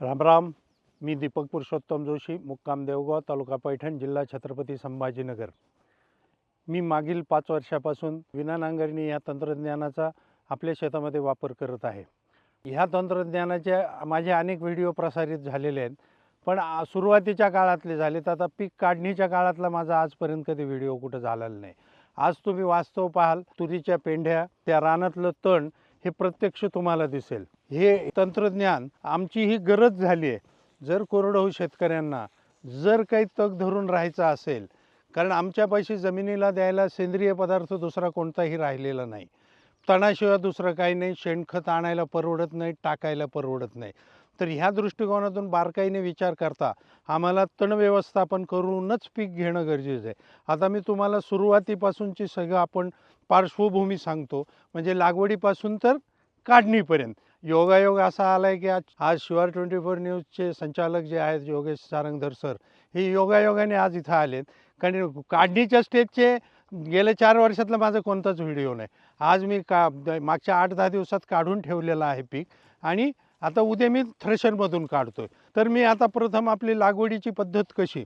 रामराम मी दीपक पुरुषोत्तम जोशी मुक्काम देवगाव तालुका पैठण जिल्हा छत्रपती संभाजीनगर. मी मागील पाच वर्षापासून विना नांगरणी या तंत्रज्ञानाचा आपल्या शेतामध्ये वापर करत आहे. ह्या तंत्रज्ञानाचे माझे अनेक व्हिडिओ प्रसारित झालेले आहेत पण सुरुवातीच्या काळातले झालेत. आता पीक काढणीच्या काळातला माझा आजपर्यंत कधी व्हिडिओ कुठं झालेला नाही. आज तुम्ही वास्तव पाहाल तुरीच्या पेंढ्या त्या रानातलं तण हे प्रत्यक्ष तुम्हाला दिसेल. हे तंत्रज्ञान आमची ही गरज झाली आहे. जर कोरडवाहू शेतकऱ्यांना जर काही तग धरून राहायचं असेल कारण आमच्यापाशी जमिनीला द्यायला सेंद्रिय पदार्थ दुसरा कोणताही राहिलेला नाही. तणाशिवाय दुसरं काही नाही शेणखत आणायला परवडत नाही टाकायला परवडत नाही. तर ह्या दृष्टिकोनातून बारकाईने विचार करता आम्हाला तण व्यवस्थापन करूनच पीक घेणं गरजेचं आहे. आता मी तुम्हाला सुरुवातीपासूनची सगळं आपण पार्श्वभूमी सांगतो. म्हणजे लागवडीपासून तर काढणीपर्यंत. योगायोग असा आला आहे की आज आज शिवार ट्वेंटी फोर न्यूजचे संचालक जे आहेत योगेश सारंगधर सर हे योगायोगाने आज इथं आलेत. कारण काढणीच्या स्टेजचे गेल्या चार वर्षातला माझा कोणताच व्हिडिओ नाही. आज मी का मागच्या आठ दहा दिवसात काढून ठेवलेलं आहे पीक. आणि आता उद्या मी थ्रेशरमधून आहे तर मी आता प्रथम आपली लागवडीची पद्धत कशी?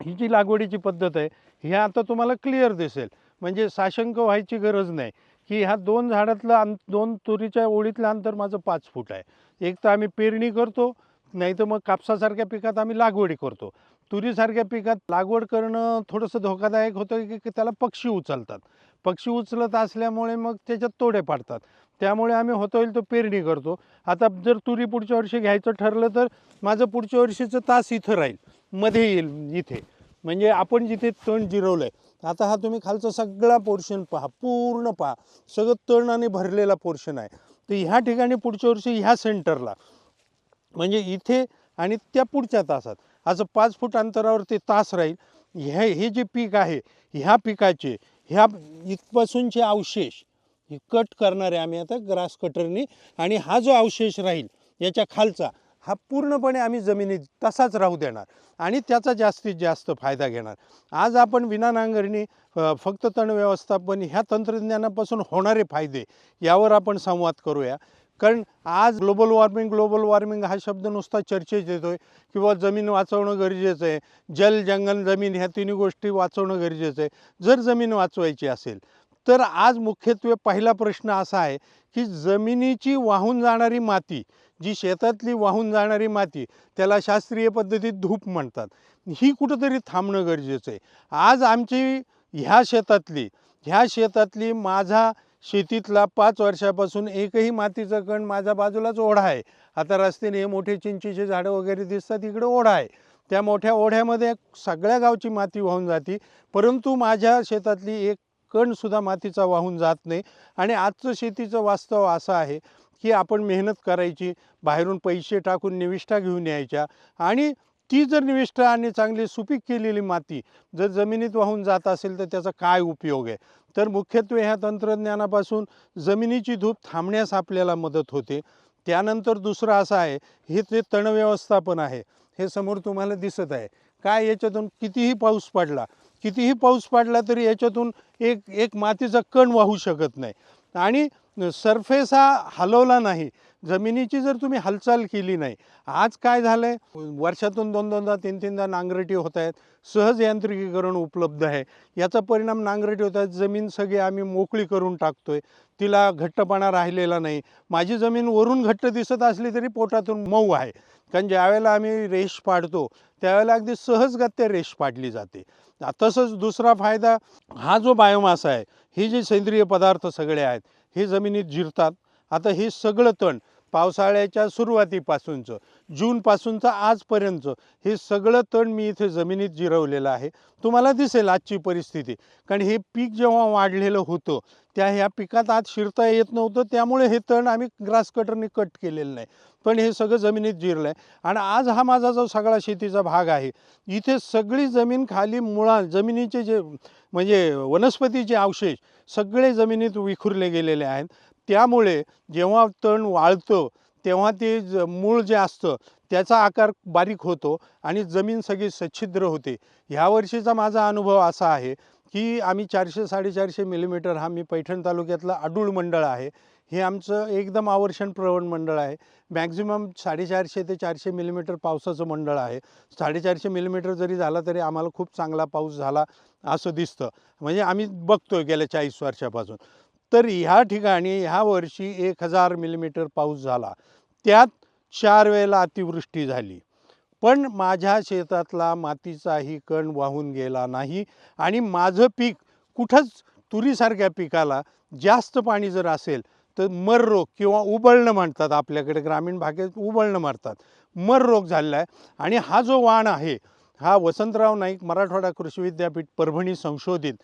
ही जी लागवडीची पद्धत आहे ही आता तुम्हाला क्लिअर दिसेल. म्हणजे साशंक व्हायची गरज नाही. की ह्या दोन झाडातलं अं दोन तुरीच्या ओळीतलं अंतर माझं पाच फूट आहे. एक तर आम्ही पेरणी करतो नाही तर मग कापसासारख्या पिकात आम्ही लागवडी करतो. तुरीसारख्या पिकात लागवड करणं थोडंसं धोकादायक होतं की की त्याला पक्षी उचलतात. पक्षी उचलत असल्यामुळे मग त्याच्यात तोडे पाडतात. त्यामुळे आम्ही होता होईल तो पेरणी करतो. आता जर तुरी पुढच्या वर्षी घ्यायचं ठरलं तर माझं पुढच्या वर्षीचं तास इथं राहील. मध्ये येईल इथे. म्हणजे आपण जिथे तण जिरवलं आहे आता हा तुम्ही खालचा सगळा पोर्शन पहा पूर्ण पहा. सगळं तणाने भरलेला पोर्शन आहे. तर ह्या ठिकाणी पुढच्या वर्षी ह्या सेंटरला म्हणजे इथे आणि त्या पुढच्या तासात. असं पाच फूट अंतरावर ते तास राहील. ह्या हे जे पीक आहे ह्या पिकाचे ह्या इथपासूनचे अवशेष हे कट करणारे आम्ही आता ग्रास कटरनी आणि हा जो अवशेष राहील याच्या खालचा हा पूर्णपणे आम्ही जमिनीत तसाच राहू देणार आणि त्याचा जास्तीत जास्त फायदा घेणार. आज आपण विना नांगरणी फक्त तण व्यवस्थापन ह्या तंत्रज्ञानापासून होणारे फायदे यावर आपण संवाद करूया. कारण आज ग्लोबल वॉर्मिंग ग्लोबल वॉर्मिंग हा शब्द नुसता चर्चेत येतो आहे किंवा जमीन वाचवणं गरजेचं आहे. जल जंगल जमीन ह्या तिन्ही गोष्टी वाचवणं गरजेचं आहे. जर जमीन वाचवायची असेल तर आज मुख्यत्वे पहिला प्रश्न असा आहे की जमिनीची वाहून जाणारी माती जी शेतातली वाहून जाणारी माती त्याला शास्त्रीय पद्धतीत धूप म्हणतात. ही कुठंतरी थांबणं गरजेचं आहे. आज आमची ह्या शेतातली ह्या शेतातली माझा शेतीतला पाच वर्षापासून एकही मातीचा कण माझ्या बाजूलाच ओढा आहे. आता रस्त्याने हे मोठे चिंचेचे झाडं वगैरे दिसतात इकडे ओढा आहे. त्या मोठ्या ओढ्यामध्ये सगळ्या गावची माती वाहून जाते. परंतु माझ्या शेतातली एक कणसुद्धा मातीचा वाहून जात नाही. आणि आजचं शेतीचं वास्तव असं आहे की आपण मेहनत करायची बाहेरून पैसे टाकून निविष्ठा घेऊन यायच्या. आणि ती जर निविष्ठा आणि चांगली सुपीक केलेली माती जर जमिनीत वाहून जात असेल तर त्याचा काय उपयोग आहे? तर मुख्यत्वे ह्या तंत्रज्ञानापासून जमिनीची धूप थांबण्यास आपल्याला मदत होते. त्यानंतर दुसरं असं आहे हे ते तण व्यवस्थापन आहे हे समोर तुम्हाला दिसत आहे. काय याच्यातून कितीही पाऊस पडला कितीही पाऊस पडला तरी याच्यातून एक एक मातीचा कण वाहू शकत नाही. आणि सरफेस हा हलवला नाही. जमिनीची जर तुम्ही हालचाल केली नाही आज काय झालं आहे वर्षातून दोन दोनदा तीन तीनदा नांगरटी होत आहेत. सहज यांत्रिकीकरण उपलब्ध आहे. याचा परिणाम नांगरटी होत आहेत. जमीन सगळी आम्ही मोकळी करून टाकतो आहे तिला घट्टपणा राहिलेला नाही. माझी जमीन वरून घट्ट दिसत असली तरी पोटातून मऊ आहे. कारण ज्यावेळेला आम्ही रेश पाडतो त्यावेळेला अगदी सहजगत्या रेश पाडली जाते. तसंच दुसरा फायदा हा जो बायोमास आहे हे जे सेंद्रिय पदार्थ सगळे आहेत हे जमिनीत जिरतात. आता हे सगळं तण पावसाळ्याच्या सुरुवातीपासूनचं जूनपासूनचं आजपर्यंतचं हे सगळं तण मी इथे जमिनीत जिरवलेलं आहे. तुम्हाला दिसेल आजची परिस्थिती. कारण हे पीक जेव्हा वाढलेलं होतं त्या ह्या पिकात आज शिरता येत नव्हतं त्यामुळे हे तण आम्ही ग्रास कटरने कट केलेलं नाही. पण हे सगळं जमिनीत जिरलं आहे आणि आज हा माझा जो सगळा शेतीचा भाग आहे इथे सगळी जमीन खाली मुळा जमिनीचे जे म्हणजे वनस्पतीचे अवशेष सगळे जमिनीत विखुरले गेलेले आहेत. त्यामुळे जेव्हा तण वाळतं तेव्हा ते ज मूळ जे असतं त्याचा आकार बारीक होतो आणि जमीन सगळी सच्छिद्र होते. ह्या वर्षीचा माझा अनुभव असा आहे की आम्ही चारशे साडेचारशे मिलीमीटर हा मी पैठण तालुक्यातला अडूळ मंडळ आहे. हे आमचं एकदम आवर्षण प्रवण मंडळ आहे. मॅक्झिमम साडेचारशे ते चारशे मिलीमीटर पावसाचं मंडळ आहे. साडेचारशे मिलीमीटर जरी झाला तरी आम्हाला खूप चांगला पाऊस झाला असं दिसतं. म्हणजे आम्ही बघतोय गेल्या चाळीस वर्षापासून. तर ह्या ठिकाणी ह्या वर्षी एक हजार मिलीमीटर पाऊस झाला. त्यात चार वेळेला अतिवृष्टी झाली. पण माझ्या शेतातला मातीचाही कण वाहून गेला नाही आणि माझं पीक कुठंच तुरीसारख्या पिकाला जास्त पाणी जर असेल तर मर रोग किंवा उबळणं म्हणतात आपल्याकडे ग्रामीण भागात उबळणं म्हणतात. मर रोग झालेला आहे आणि हा जो वाण आहे हा वसंतराव नाईक मराठवाडा कृषी विद्यापीठ परभणी संशोधित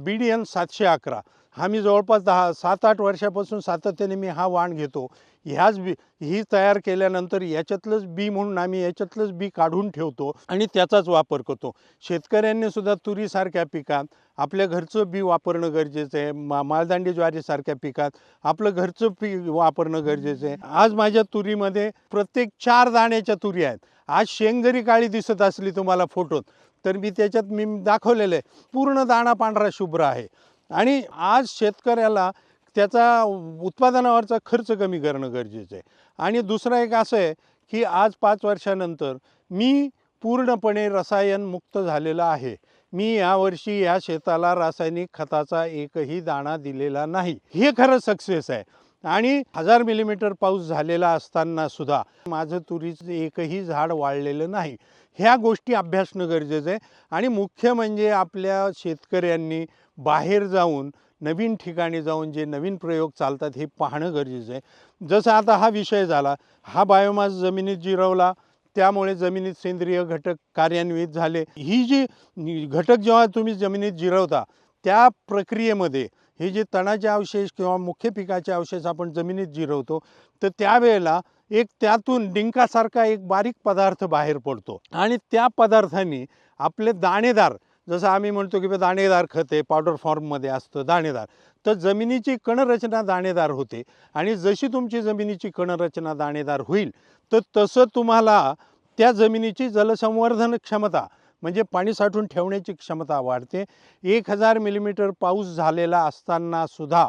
बी डी एन सातशे अकरा. हा मी जवळपास दहा सात आठ वर्षापासून सातत्याने मी हा वाण घेतो. ह्याच बी ही तयार केल्यानंतर याच्यातलंच बी म्हणून आम्ही याच्यातलंच बी काढून ठेवतो आणि त्याचाच वापर करतो. शेतकऱ्यांनी सुद्धा तुरीसारख्या पिकात आपल्या घरचं बी वापरणं गरजेचं आहे. मा मालदांडी ज्वारीसारख्या पिकात आपलं घरचं पीक वापरणं गरजेचं आहे. आज माझ्या तुरीमध्ये प्रत्येक चार दाण्याच्या तुरी आहेत. आज शेंग जरी काळी दिसत असली तुम्हाला फोटोत तर मी त्याच्यात मी दाखवलेलं आहे. पूर्ण दाणा पांढरा शुभ्र आहे. आणि आज शेतकऱ्याला त्याचा उत्पादनावरचा खर्च कमी करणं गरजेचं आहे. आणि दुसरं एक असं आहे की आज पाच वर्षानंतर मी पूर्णपणे रसायनमुक्त झालेला आहे. मी यावर्षी या शेताला रासायनिक खताचा एकही दाणा दिलेला नाही. हे खरं सक्सेस आहे. आणि हजार मिलीमीटर पाऊस झालेला असताना सुद्धा माझं तुरीचं एकही झाड वाळलेलं नाही. ह्या गोष्टी अभ्यासणं गरजेचं आहे. आणि मुख्य म्हणजे आपल्या शेतकऱ्यांनी बाहेर जाऊन नवीन ठिकाणी जाऊन जे नवीन प्रयोग चालतात हे पाहणं गरजेचं आहे. जसं आता हा विषय झाला हा बायोमास जमिनीत जिरवला त्यामुळे जमिनीत सेंद्रिय घटक कार्यान्वित झाले. ही जी घटक जेव्हा तुम्ही जमिनीत जिरवता त्या प्रक्रियेमध्ये हे जे तणाचे अवशेष किंवा मुख्य पिकाचे अवशेष आपण जमिनीत जिरवतो तर त्यावेळेला एक त्यातून डिंकासारखा एक बारीक पदार्थ बाहेर पडतो. आणि त्या पदार्थांनी आपले दाणेदार जसं आम्ही म्हणतो की बा दाणेदार खत आहे पावडर फॉर्ममध्ये असतं दाणेदार. तर जमिनीची कणरचना दाणेदार होते. आणि जशी तुमची जमिनीची कणरचना दाणेदार होईल तर तसं तुम्हाला त्या जमिनीची जलसंवर्धन क्षमता म्हणजे पाणी साठवून ठेवण्याची क्षमता वाढते. एक हजार मिलीमीटर पाऊस झालेला असतानासुद्धा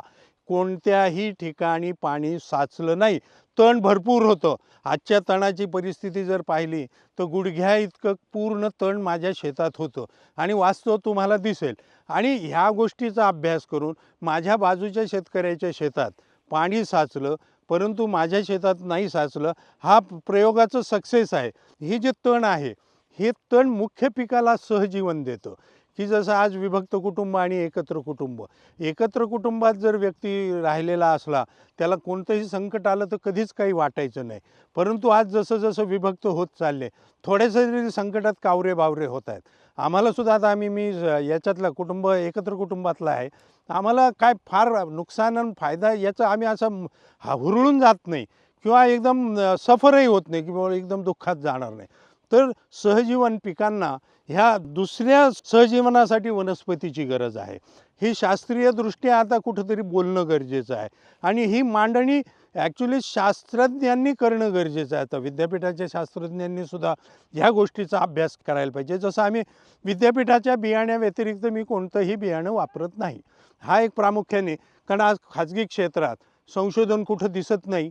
कोणत्याही ठिकाणी पाणी साचलं नाही. तण भरपूर होतं. आजच्या तणाची परिस्थिती जर पाहिली तर गुडघ्या इतकं पूर्ण तण माझ्या शेतात होतं. आणि वास्तव तुम्हाला दिसेल. आणि ह्या गोष्टीचा अभ्यास करून माझ्या बाजूच्या शेतकऱ्याच्या शेतात पाणी साचलं परंतु माझ्या शेतात नाही साचलं हा प्रयोगाचं सक्सेस आहे. हे जे तण आहे हे तण मुख्य पिकाला सहजीवन देतं. की जसं आज विभक्त कुटुंब आणि एकत्र कुटुंब. एकत्र कुटुंबात जर व्यक्ती राहिलेला असला त्याला कोणतंही संकट आलं तर कधीच काही वाटायचं नाही. परंतु आज जसं जसं विभक्त होत चालले थोडेसे जरी संकटात कावरे बावरे होत आहेत. आम्हालासुद्धा आता आम्ही मी याच्यातला कुटुंब एकत्र कुटुंबातला आहे. आम्हाला काय फार नुकसान आणि फायदा याचं आम्ही असं हा हुरळून जात नाही. किंवा एकदम सफरही होत नाही किंवा एकदम दुःखात जाणार नाही. तर सहजीवन पिकांना ह्या दुसऱ्या सहजीवनासाठी वनस्पतीची गरज आहे. ही शास्त्रीयदृष्ट्या आता कुठंतरी बोलणं गरजेचं आहे. आणि ही मांडणी ॲक्च्युली शास्त्रज्ञांनी करणं गरजेचं आहे. आता विद्यापीठाच्या शास्त्रज्ञांनी सुद्धा ह्या गोष्टीचा अभ्यास करायला पाहिजे. जसं आम्ही विद्यापीठाच्या बियाण्याव्यतिरिक्त मी कोणतंही बियाणं वापरत नाही. हा एक प्रामुख्याने कारण आज खाजगी क्षेत्रात संशोधन कुठं दिसत नाही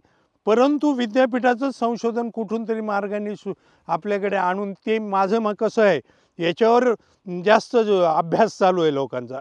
परंतु विद्यापीठाचं संशोधन कुठून तरी मार्गाने सु आपल्याकडे आणून ते माझं मग कसं आहे याच्यावर जास्त जो अभ्यास चालू आहे लोकांचा.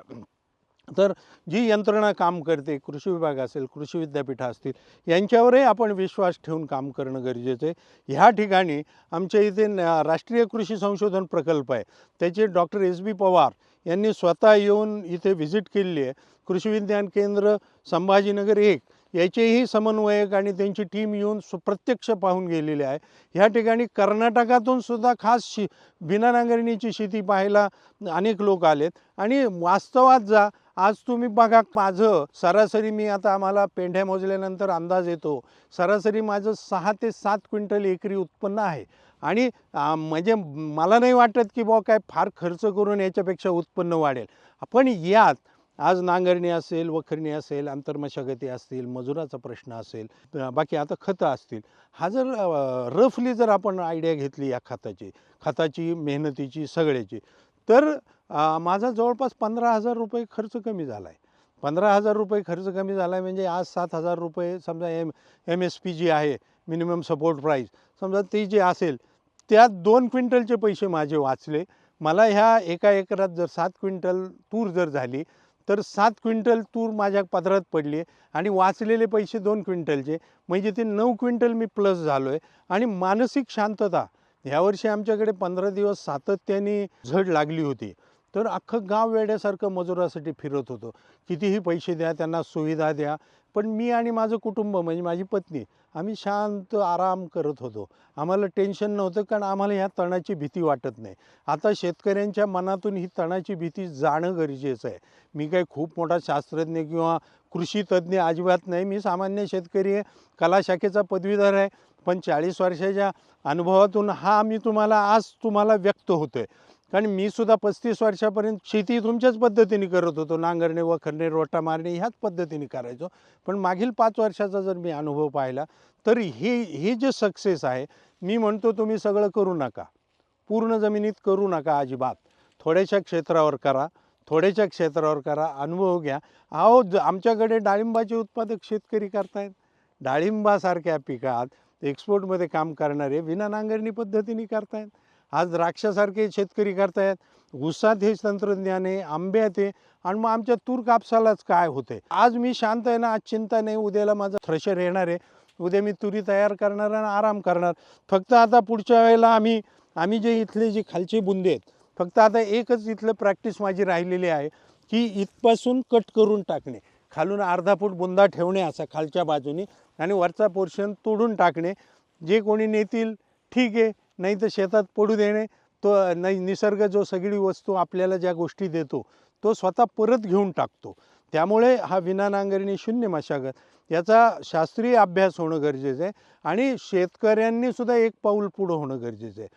तर जी यंत्रणा काम करते कृषी विभाग असेल कृषी विद्यापीठं असतील यांच्यावरही आपण विश्वास ठेवून काम करणं गरजेचं आहे. ह्या ठिकाणी आमच्या इथे राष्ट्रीय कृषी संशोधन प्रकल्प आहे. त्याचे डॉक्टर एस बी पवार यांनी स्वतः येऊन इथे व्हिजिट केलेली आहे. कृषी विज्ञान केंद्र संभाजीनगर एक याचेही समन्वयक आणि त्यांची टीम येऊन सुप्रत्यक्ष पाहून गेलेले आहे. ह्या ठिकाणी कर्नाटकातून सुद्धा खास शि बिना नांगरणीची शेती पाहायला अनेक लोक आलेत. आणि वास्तवात जा आज तुम्ही बघा माझं सरासरी मी आता आम्हाला पेंढ्या मोजल्यानंतर अंदाज येतो. सरासरी माझं सहा ते सात क्विंटल एकरी उत्पन्न आहे. आणि म्हणजे मला नाही वाटत की बुवा काय फार खर्च करून याच्यापेक्षा उत्पन्न वाढेल. पण यात आज नांगरणी असेल वखरणी असेल आंतरमशागती असतील मजुराचा प्रश्न असेल बाकी आता खतं असतील. हा जर रफली जर आपण आयडिया घेतली या खताची खताची मेहनतीची सगळ्याची तर माझा जवळपास पंधरा हजार रुपये खर्च कमी झाला आहे पंधरा हजार रुपये खर्च कमी झाला आहे म्हणजे आज सात हजार रुपये समजा एम एम एस पी जी आहे मिनिमम सपोर्ट प्राईस समजा ती जी असेल त्यात दोन क्विंटलचे पैसे माझे वाचले. मला ह्या एका एकरात जर सात क्विंटल तूर जर झाली तर सात क्विंटल तूर माझ्या पदरात पडली आणि वाचलेले पैसे दोन क्विंटलचे. म्हणजे ते नऊ क्विंटल मी प्लस झालो आहे आणि मानसिक शांतता ह्यावर्षी आमच्याकडे पंधरा दिवस सातत्याने झड लागली होती. तर अख्खं गाव वेड्यासारखं मजुरासाठी फिरत होतो. कितीही पैसे द्या त्यांना सुविधा द्या. पण मी आणि माझं कुटुंब म्हणजे माझी पत्नी आम्ही शांत आराम करत होतो. आम्हाला टेन्शन नव्हतं कारण आम्हाला ह्या तणाची भीती वाटत नाही. आता शेतकऱ्यांच्या मनातून ही तणाची भीती जाणं गरजेचं आहे. मी काही खूप मोठा शास्त्रज्ञ किंवा कृषी तज्ज्ञ अजिबात नाही. मी सामान्य शेतकरी आहे कला शाखेचा पदवीधर आहे. पण चाळीस वर्षाच्या अनुभवातून हा मी तुम्हाला आज तुम्हाला व्यक्त होतो आहे कारण मी सुद्धा पस्तीस वर्षापर्यंत शेती तुमच्याच पद्धतीने करत होतो. नांगरणे वखरणे रोटा मारणे ह्याच पद्धतीने करायचो. पण मागील पाच वर्षाचा जर मी अनुभव पाहिला तर हे हे जे सक्सेस आहे मी म्हणतो तुम्ही सगळं करू नका. पूर्ण जमिनीत करू नका अजिबात. थोड्याशा क्षेत्रावर करा थोड्याशा क्षेत्रावर करा अनुभव घ्या. अहो ज- आमच्याकडे डाळिंबाचे उत्पादक शेतकरी करतायत. डाळिंबासारख्या पिकात एक्सपोर्टमध्ये काम करणारे विना नांगरणी पद्धतीने करतायत. आज द्राक्षासारखे शेतकरी करतायत. ऊसात हे तंत्रज्ञान आहे आंब्यात आहे. आणि मग आमच्या तूर कापसालाच काय होते? आज मी शांत आहे ना आज चिंता नाही. उद्याला माझा थ्रेशर येणार आहे. उद्या मी तुरी तयार करणार आणि आराम करणार. फक्त आता पुढच्या वेळेला आम्ही आम्ही जे इथले जे खालचे बुंदे आहेत फक्त आता एकच इथलं प्रॅक्टिस माझी राहिलेली आहे की इथपासून कट करून टाकणे. खालून अर्धा फूट बुंदा ठेवणे असा खालच्या बाजूने आणि वरचा पोर्शन तोडून टाकणे. जे कोणी नेतील ठीक आहे. नाही तर शेतात पडू देणे तो नाही निसर्ग जो सगळी वस्तू आपल्याला ज्या गोष्टी देतो तो स्वतः परत घेऊन टाकतो. त्यामुळे हा विना नांगरणी शून्य मशागत. याचा शास्त्रीय अभ्यास होणं गरजेचं आहे आणि शेतकऱ्यांनीसुद्धा एक पाऊल पुढं होणं गरजेचं आहे.